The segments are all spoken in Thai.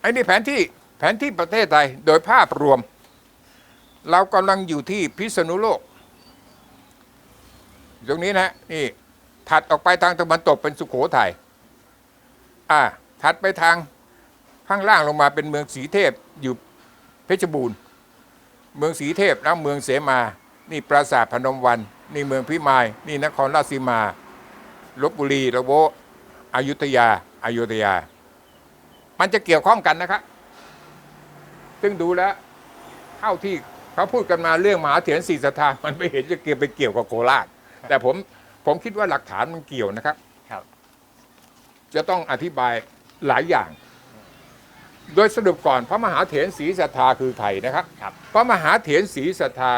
ไอ้นี่แผนที่แผนที่ประเทศไทยโดยภาพรวม เรากำลังอยู่ที่พิษณุโลก ตรงนี้นะนี่ถัดออกไปทางตะวันตกเป็นสุโขทัยอ่าถัดไปทางข้างล่างลงมาเป็นเมืองสีเทพอยู่เพชรบูรณ์ เมืองสีเทพแล้วเมืองเสมา นี่ปราสาทพนมวัน นี่เมืองพิมาย นี่นครราชสีมาลบบุรีระโวอยุธยาอายุทยา มันจะเกี่ยวข้องกันนะครับ ซึ่งดูแล้วเท่าที่เขาพูดกันมาเรื่องมหาเถรสีสถานมันไม่เห็นจะเกี่ยวไปเกี่ยวกับโคราช แต่ผมผมคิดว่าหลักฐานมันเกี่ยวนะครับ ครับ จะต้องอธิบายหลายอย่าง โดยสรุปก่อนพระมหาเถรศรีสัทธาคือใครนะครับ ครับ พระมหาเถรศรีสัทธา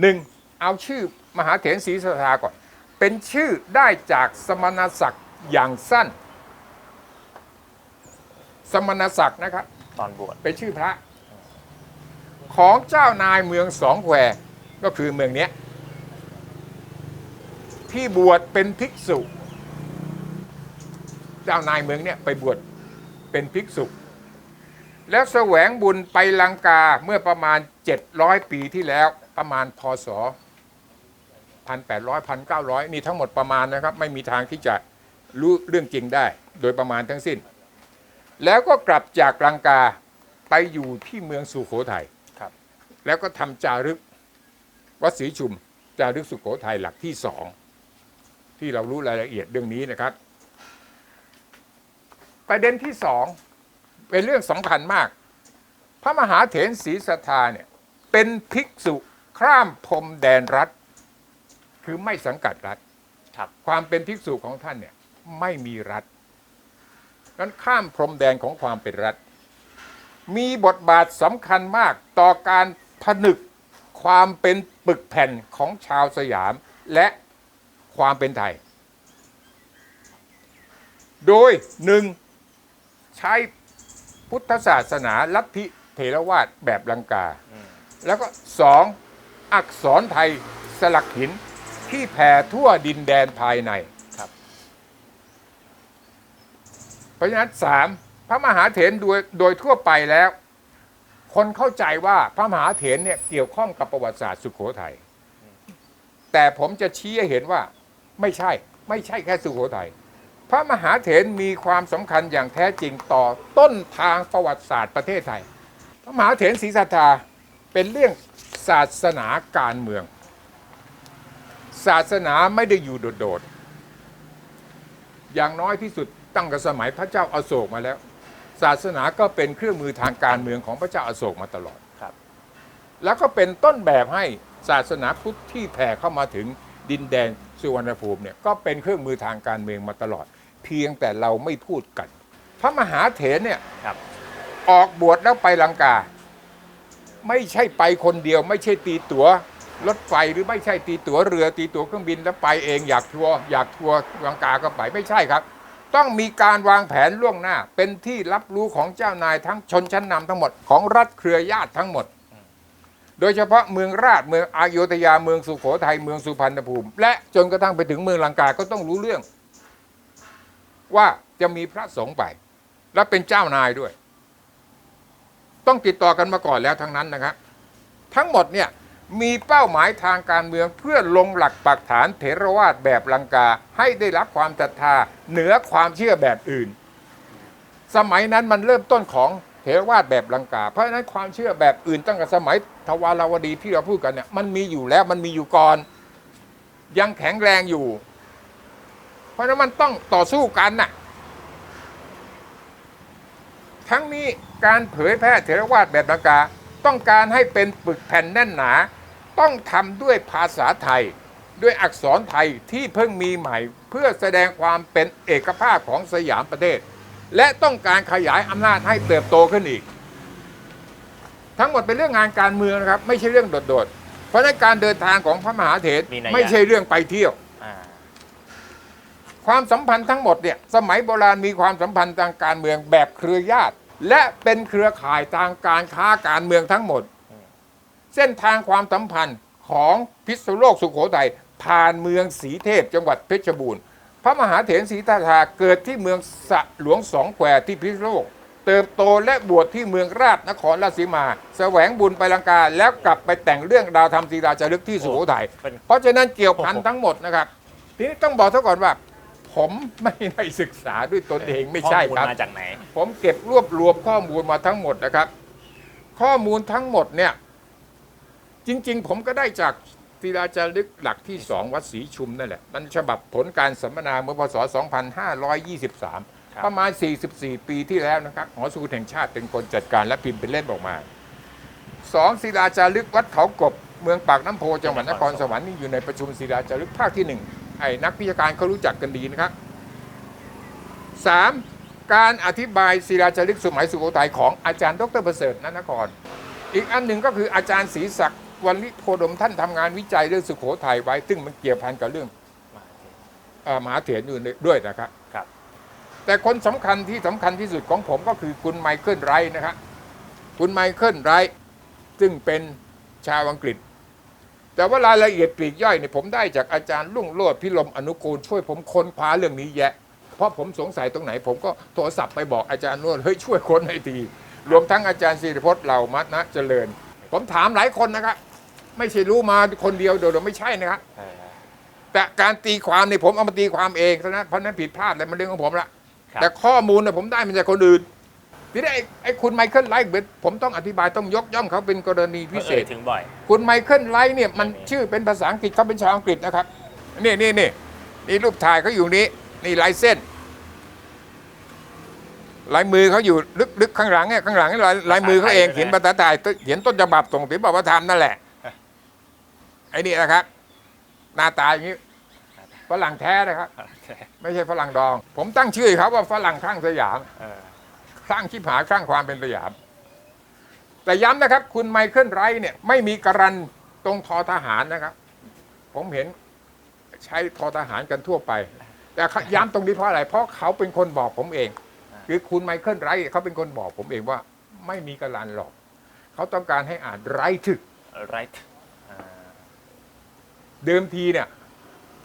หนึ่งเอาชื่อมหาเถรศรีสัทธาก่อน เป็นชื่อได้จากสมณศักดิ์อย่างสั้น สมณศักดิ์นะครับ ตอนบวชเป็นชื่อพระ ของเจ้านายเมืองสองแควก็คือเมืองเนี้ย ที่บวชเป็นภิกษุ เจ้านายเมืองเนี่ยไปบวชเป็นภิกษุ แล้วแสวงบุญไปลังกาเมื่อประมาณ 700 ปีที่แล้วประมาณพศ1,800 1,900นี่ทั้งหมดประมาณนะครับ ไม่มีทางที่จะรู้เรื่องจริงได้ โดยประมาณทั้งสิ้น แล้วก็กลับจากลังกาไปอยู่ที่เมืองสุโขทัยครับ แล้วก็ทำจารึกวัดศรีชุม จารึกสุโขทัยหลักที่สองที่เรารู้รายละเอียดเรื่องนี้นะครับ ประเด็นที่สองเป็นเรื่องสำคัญมาก พระมหาเถรศรีสัทธาเนี่ยเป็นภิกษุข้ามพรมแดนรัฐ คือไม่สังกัดรัฐครับความเป็นภิกษุของท่านเนี่ยไม่มีรัฐ นั้นข้ามพรมแดนของความเป็นรัฐ มีบทบาทสำคัญมากต่อการผนึกความเป็นปึกแผ่นของชาวสยามและความเป็นไทย โดยหนึ่งใช้พุทธศาสนาลัทธิเถรวาทแบบลังกา แล้วก็สองอักษรไทยสลักหินที่แผ่ทั่วดินแดนภายใน ค รับเพราะฉะนั้นสามพระมหาเถรโดยโดยทั่วไปแล้ว คนเข้าใจว่าพระมหาเถรเนี่ยเกี่ยวข้องกับประวัติศาสตร์สุโขทัยแต่ผมจะชี้ให้เห็นว่าไม่ใช่ไม่ใช่แค่สุโขทัยพระมหาเถรมีความสำคัญอย่างแท้จริงต่อต้นทางประวัติศาสตร์ประเทศไทย พระมหาเถรศรีสัทธาเป็นเรื่องศาสนาการเมือง ศาสนาไม่ได้อยู่โดด อย่างน้อยที่สุดตั้งแต่สมัยพระเจ้าอาโศกมาแล้ว ศาสนาก็เป็นเครื่องมือทางการเมืองของพระเจ้าอาโศกมาตลอดครับ แล้วก็เป็นต้นแบบให้ศาสนาพุทธที่แผ่เข้ามาถึงดินแดนสุวรรณภูมิเนี่ยก็เป็นเครื่องมือทางการเมืองมาตลอด เพียงแต่เราไม่พูดกัน พระมหาเถรเนี่ยครับ ออกบวชแล้วไปลังกา ไม่ใช่ไปคนเดียว ไม่ใช่ตีตั๋ว รถไฟหรือไม่ใช่ตีตั๋วเรือตีตั๋วเครื่องบินแล้วไปเองอยากทัวร์อยากทัวร์ลังกาก็ไปไม่ใช่ครับ ต้องมีการวางแผนล่วงหน้า เป็นที่รับรู้ของเจ้านายทั้งชนชั้นนำทั้งหมดของรัฐเครือญาติทั้งหมด โดยเฉพาะเมืองราชเมืองอยุธยาเมืองสุโขทัยเมืองสุพรรณภูมิ และจนกระทั่งไปถึงเมืองลังกาก็ต้องรู้เรื่อง ว่าจะมีพระสงฆ์ไป และเป็นเจ้านายด้วย ต้องติดต่อกันมาก่อนแล้วทั้งนั้นนะครับทั้งหมดเนี่ย มีเป้าหมายทางการเมืองเพื่อลงหลักปักฐานเถรวาทแบบลังกาให้ได้รับความศรัทธาเหนือความเชื่อแบบอื่น สมัยนั้นมันเริ่มต้นของเถรวาทแบบลังกา เพราะฉะนั้นความเชื่อแบบอื่นตั้งแต่สมัยทวารวดีที่เราพูดกันเนี่ยมันมีอยู่แล้วมันมีอยู่ก่อน ยังแข็งแรงอยู่ เพราะฉะนั้นมันต้องต่อสู้กันน่ะทั้งนี้การเผยแพร่เถรวาทแบบลังกาต้องการให้เป็นปึกแผ่นแน่นหนา ต้องทำด้วยภาษาไทย ด้วยอักษรไทยที่เพิ่งมีใหม่ เพื่อแสดงความเป็นเอกภาพของสยามประเทศ และต้องการขยายอำนาจให้เติบโตขึ้นอีก ทั้งหมดเป็นเรื่องงานการเมืองนะครับ ไม่ใช่เรื่องโดดๆ เพราะฉะนั้นการเดินทางของพระมหาเถรมีนัยยะ ไม่ใช่เรื่องไปเที่ยว อ่า ความสัมพันธ์ทั้งหมดเนี่ยสมัยโบราณมีความสัมพันธ์ทางการเมืองแบบเครือญาติ และเป็นเครือข่ายทางการค้าการเมืองทั้งหมด เส้นทางความสัมพันธ์ของพิษณุโลกสุโขทัยผ่านเมืองสีเทพจังหวัดเพชรบูรณ์พระมหาเถรศรีทาทาเกิดที่เมืองสะหลวงสองแควที่พิษณุโลก เติบโตและบวชที่เมืองราชนครราชสีมาแสวงบุญไปลังกา แล้วกลับไปแต่งเรื่องดาวธรรมศิลาจารึกที่สุโขทัยเป็น เพราะฉะนั้นเกี่ยวพันทั้งหมดนะครับ ทีนี้ต้องบอกซะก่อนว่า ผมไม่ได้ศึกษาด้วยตนเองไม่ใช่ข้อมูลครับ มาจากไหน ผมเก็บรวบรวมข้อมูลมาทั้งหมดนะครับ ข้อมูลทั้งหมดเนี่ย จริง ๆ ผมก็ได้จากศิลาจารึกหลักที่สองวัดศรีชุมนั่นแหละ มันฉบับผลการสัมมนาเมื่อพศ 2523ครับประมาณ 44 ปีที่แล้วนะครับหอสูตรแห่งชาติเป็นคนจัดการและพิมพ์เป็นเล่มออกมาสองศิลาจารึกวัดเขากบ เมืองปากน้ำโพจังหวัดนครสวรรค์นี่อยู่ในประชุมศิลาจารึกภาคที่หนึ่งไอ้นักวิชาการเขารู้จักกันดีนะครับสามการอธิบายศิลาจารึกสมัยสุโขทัยของอาจารย์ดรประเสริฐนนครอีกอันหนึ่งก็คืออาจารย์ศรีศักดิ์ วันลิโพดมท่านทำงานวิจัยเรื่องสุโขทัยไว้ ซึ่งมันเกี่ยวพันกับเรื่องเอ่อมหาเถรอยู่ด้วยนะครับครับ แต่คนสำคัญที่สำคัญที่สุดของผมก็คือคุณไมเคิลไรท์นะครับคุณไมเคิลไรท์ซึ่งเป็นชาวอังกฤษ แต่ว่ารายละเอียดปลีกย่อยเนี่ยผมได้จากอาจารย์ลุ่งโลดพิลมอนุกูลช่วยผมค้นคว้าเรื่องนี้แยะ เพราะผมสงสัยตรงไหน ผมก็โทรศัพท์ไปบอกอาจารย์โลดเฮ้ยช่วยค้นให้ทีรวมทั้งอาจารย์สิริพจน์เหล่ามัดนะเจริญ ผมถามหลายคนนะครับ ไม่ใช่รู้มาคนเดียวโดยๆไม่ใช่นะครับเออแต่การตีความเนี่ยผมเอามาตีความเองเท่านั้นเพราะฉะนั้นผิดพลาดอะไรมันเรื่องของผมละครับ แต่ข้อมูลเนี่ยผมได้มาจากคนอื่นทีนี้ไอ้ไอ้คุณไมเคิลไลท์เบนผมต้องอธิบายต้องยกย่องเขาเป็นกรณีพิเศษเอ่ยถึงบ่อย คุณไมเคิลไลท์เนี่ยมันนี่ชื่อเป็นภาษาอังกฤษเขาเป็นชาวอังกฤษนะครับ นี่นี่นี่นี่รูปถ่ายเขาอยู่นี้ นี่ลายเส้น ลายมือเขาอยู่ลึกลึกข้างหลังเนี่ยข้างหลังนี่ลายลายมือเขาเองเขียนภาษาไทยเขียนต้นฉบับส่งถึงบอกว่าทำนั่นแหละ ไอ้นี่นะครับ หน้าตาอย่างนี้ฝรั่งแท้นะครับ ไม่ใช่ฝรั่งดอง ผมตั้งชื่อเขาว่าฝรั่งข้างสยามเออสร้างชิบหายสร้างความเป็นสยาม แต่ย้ำนะครับ คุณไมเคิลไรท์เนี่ย ไม่มีการันตรงทอทหารนะครับ ผมเห็นใช้ทอทหารกันทั่วไป แต่ย้ำตรงนี้เพราะอะไร เพราะเขาเป็นคนบอกผมเอง คือคุณไมเคิลไรท์เขาเป็นคนบอกผมเองว่า ไม่มีการันหรอก เขาต้องการให้อ่านไรถึก right อ่า เดิมทีเนี่ย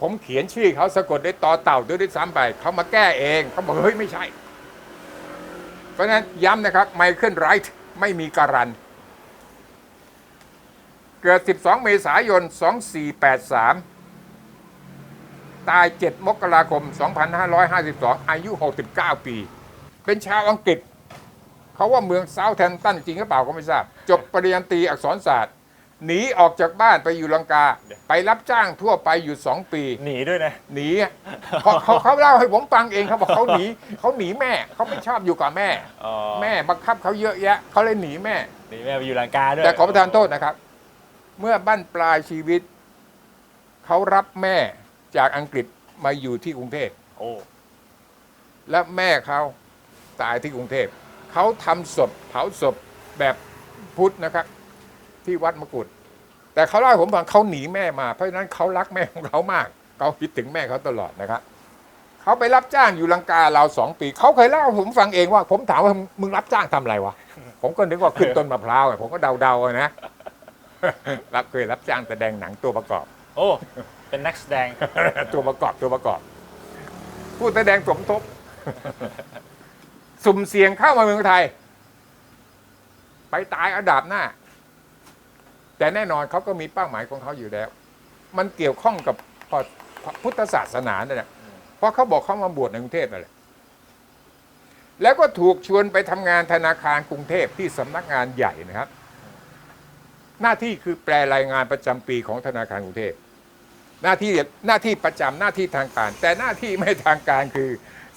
ผมเขียนชื่อเขาสะกดด้วยต่อเต่าด้วยด้วยซ้ำไปเขามาแก้เองเขาบอกเฮ้ยไม่ใช่ เพราะฉะนั้นย้ำนะครับไมเคิลไรท์ไม่มีการัน เกิด 12 เมษายน 2483 ตาย 7 มกราคม 2552 อายุ 69 ปี เป็นชาวอังกฤษ เขาว่าเมืองเซาแทนตันจริงหรือเปล่าก็ไม่ทราบ จบปริญญาตรีอักษรศาสตร์ หนีออกจากบ้านไปอยู่ลังกา ไปรับจ้างทั่วไปอยู่สองปี หนีด้วยนะหนีอะเขาเขาเขาเล่าให้ผมฟังเองเขาบอกเขาหนีเขาหนีแม่เขาไม่ชอบอยู่กับแม่ อ๋อแม่บังคับเขาเยอะแยะเขาเลยหนีแม่ หนีแม่ไปอยู่ลังกาด้วยแต่ขอประทานโทษนะครับ เมื่อบั้นปลายชีวิต เขารับแม่จากอังกฤษมาอยู่ที่กรุงเทพโอ้และแม่เขาตายที่กรุงเทพเขาทำศพเผาศพแบบพุทธนะครับ ที่วัดมกุฎแต่เขาเล่าให้ผมฟังเขาหนีแม่มา เพราะฉะนั้นเขารักแม่ของเขามากเขาคิดถึงแม่เขาตลอดนะครับเขาไปรับจ้างอยู่ลังกาเราวสองปีเขาเคยเล่าให้ผมฟังเองว่า ผมถามว่ามึงรับจ้างทำอะไรวะผมก็นึกว่าขึ้นต้นมะพร้าวอะผมก็เดาๆอะนะรับเคยรับจ้างแสดงหนังตัวประกอบ โอ้เป็นนักแสดงตัวประกอบตัวประกอบ ผู้แสดงสมทบ สุ่มเสี่ยงเข้ามาเมืองไทย ไปตายเอาดาบหน้า แต่แน่นอนเขาก็มีเป้าหมายของเขาอยู่แล้ว มันเกี่ยวข้องกับพุทธศาสนาเนี่ยเพราะเขาบอกเขามาบวชในกรุงเทพนั่นแหละแล้วก็ถูกชวนไปทำงานธนาคารกรุงเทพที่สำนักงานใหญ่นะครับ หน้าที่คือแปลรายงานประจำปีของธนาคารกรุงเทพหน้าที่หน้าที่ประจำหน้าที่ทางการ แต่หน้าที่ไม่ทางการคือ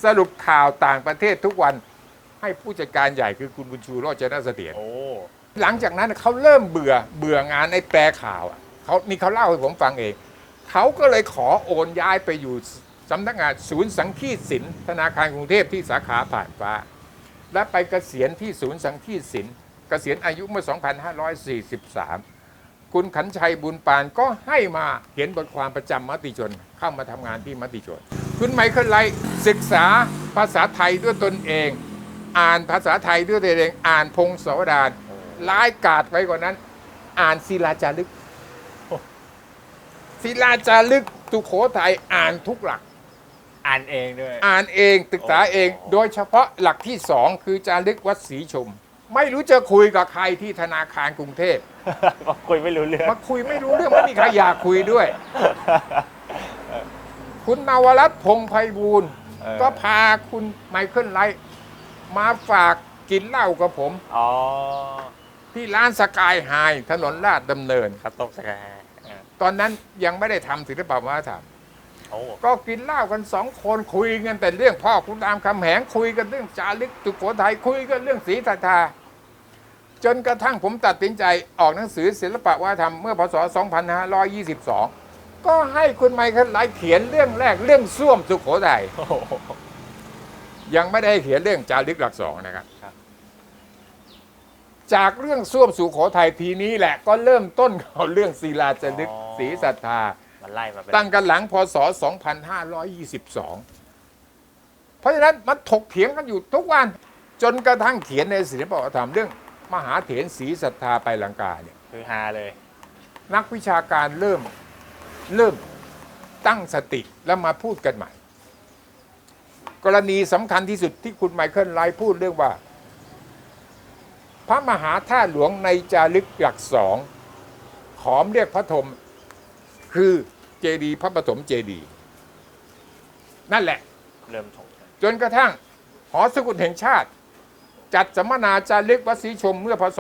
สรุปข่าวต่างประเทศทุกวันให้ผู้จัดการใหญ่คือคุณบุญชูโรจนเสถียรโอ้ หลังจากนั้นเขาเริ่มเบื่อเบื่องานไอ้แปลข่าวเขานี่เขาเล่าให้ผมฟังเอง เขาก็เลยขอโอนย้ายไปอยู่สำนักงานศูนย์สังคีสินธนาคารกรุงเทพที่สาขาผ่านฟ้า และไปเกษียณที่ศูนย์สังคีสินเกษียณอายุเมื่อ 2543 คุณขันชัยบุญปานก็ให้มาเขียนบทความประจำมติชน เข้ามาทำงานที่มติชน คุณไมเคิลไลศึกษาภาษาไทยด้วยตนเอง อ่านภาษาไทยด้วยตัวเอง อ่านพงศาวดาร ร้ายกาดไปกว่านั้น อ่านศิลาจารึกศิลาจารึกสุโขทัยอ่านทุกหลัก อ่านเองด้วย อ่านเองศึกษาเองโอ้โดยเฉพาะหลักที่สองคือจารึกวัดศรีชม ไม่รู้จะคุยกับใครที่ธนาคารกรุงเทพบอกคุยไม่รู้เรื่องมาคุยไม่รู้เรื่องไม่มีใครอยากคุยด้วย คุณนวรัตน์พงษ์ไพบูลย์เออก็พาคุณไมเคิลไลท์มาฝากกินเหล้ากับผม อ๋อ ที่ร้านสกายไฮถนนลาดดำเนินข้าวต้มสกายอ่าตอนนั้นยังไม่ได้ทำศิลปวัฒนธรรม โอ้ก็กินเหล้ากันสองคนคุยกันแต่เรื่องพ่อคุณรามคำแหงคุยกันเรื่องจารึกสุโขทัยคุยกันเรื่องศรีสัทธาจนกระทั่งผมตัดสินใจออกหนังสือศิลปวัฒนธรรมเมื่อพศ 2522 ก็ให้คุณไมเคิลไลท์เขียนเรื่องแรกเรื่องส้วมสุโขทัยโหยังไม่ได้เขียนเรื่องจารึกหลักสองนะครับครับ จากเรื่องส้วมสุโขทัยทีนี้แหละก็เริ่มต้นเขาเรื่องศิลาจารึกศรีสัทธา มันไล่มาเป็นตั้งกันหลังพศ 2522 เพราะฉะนั้นมันถกเถียงกันอยู่ทุกวัน จนกระทั่งเขียนในศิลปวัฒนธรรมเรื่อง มหาเถรศรีศรัทธาไปลังกาเนี่ย คือฮาเลย นักวิชาการเริ่มเริ่มตั้งสติแล้วมาพูดกันใหม่ กรณีสำคัญที่สุดที่คุณไมเคิลไลท์พูดเรื่องว่าพ ระมหาธาตุหลวงในจารึกหลักสองขอมเรียกพระธมคือเจดีย์พระปฐมเจดีย์นั่นแหละ เริ่มถงจนกระทั่ง หอสกุลแห่งชาติ จัดสัมมนาจารึกวัดศรีชมเมื่อพศ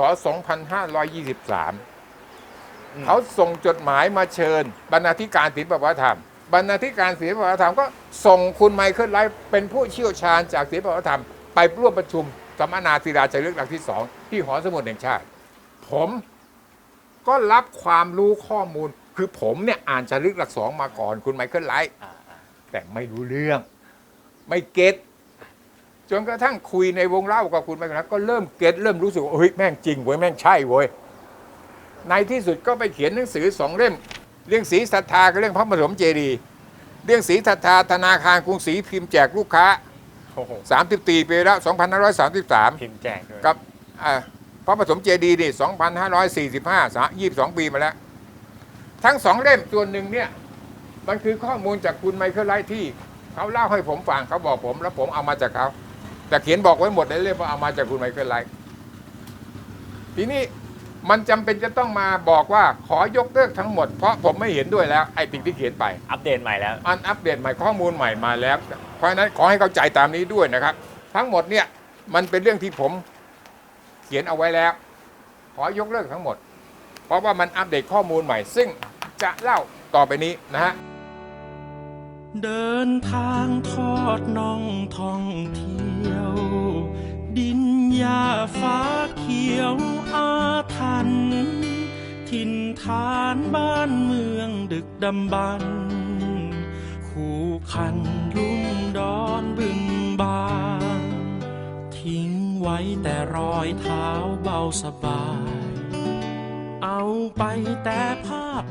2523 เขาส่งจดหมายมาเชิญ บรรณาธิการศิลปวัฒนธรรม บรรณาธิการศิลปวัฒนธรรมก็ส่งคุณไมเคิลไลท์เป็นผู้เชี่ยวชาญจากศิลปวัฒนธรรม ไปร่วมประชุม สัมมนาศิลาจารึกหลักที่สองที่หอสมุดแห่งชาติ ผมก็รับความรู้ข้อมูล คือผมเนี่ยอ่านจารึกหลักสองมาก่อนคุณไมเคิลไลท์อ่าอ่าแต่ไม่รู้เรื่อง ไม่เก็ตจนกระทั่งคุยในวงเล่ากับคุณไปแล้วก็เริ่มเก็ตเริ่มรู้สึกว่าเฮ้ยแม่งจริงเว้ยแม่งใช่เว้ยในที่สุดก็ไปเขียนหนังสือสองเล่ม เรื่องสีศรัทธากับเรื่องพระปฐมเจดีย์เรื่องสีศรัทธาธนาคารกรุงศรีพิมพ์แจกลูกค้า โอ้โห30ปีไปแล้ว 2533 พิมพ์แจกด้วยกับอ่าพระปฐมเจดีย์นี่ 2545 22 ปีมาแล้ว ทั้งสองเล่มส่วนหนึ่งเนี่ย มันคือข้อมูลจากคุณไมเคิลไลท์ที่ เขาเล่าให้ผมฟังเขาบอกผม แล้วผมเอามาจากเขา แต่เขียนบอกไว้หมดในเล่มว่าเอามาจากคุณไมเคิลไลท์ทีนี้ มันจำเป็นจะต้องมาบอกว่าขอยกเลิกทั้งหมด เพราะผมไม่เห็นด้วยแล้วไอ้สิ่งที่เขียนไป อัปเดตใหม่แล้ว อันอัปเดตใหม่ข้อมูลใหม่มาแล้ว เพราะฉะนั้นขอให้เข้าใจตามนี้ด้วยนะครับ ทั้งหมดเนี่ยมันเป็นเรื่องที่ผมเขียนเอาไว้แล้ว ขอยกเลิกทั้งหมด เพราะว่ามันอัปเดตข้อมูลใหม่ ซึ่งจะเล่าต่อไปนี้นะฮะ เดินทางทอดน่องท่องเที่ยว ทัน ถิ่นฐานบ้านเมืองดึกดำบรรพ์คู่คันลุ่มดอนบึงบาง ทิ้งไว้แต่รอยเท้าเบาสบาย เอาไปแต่ภาพ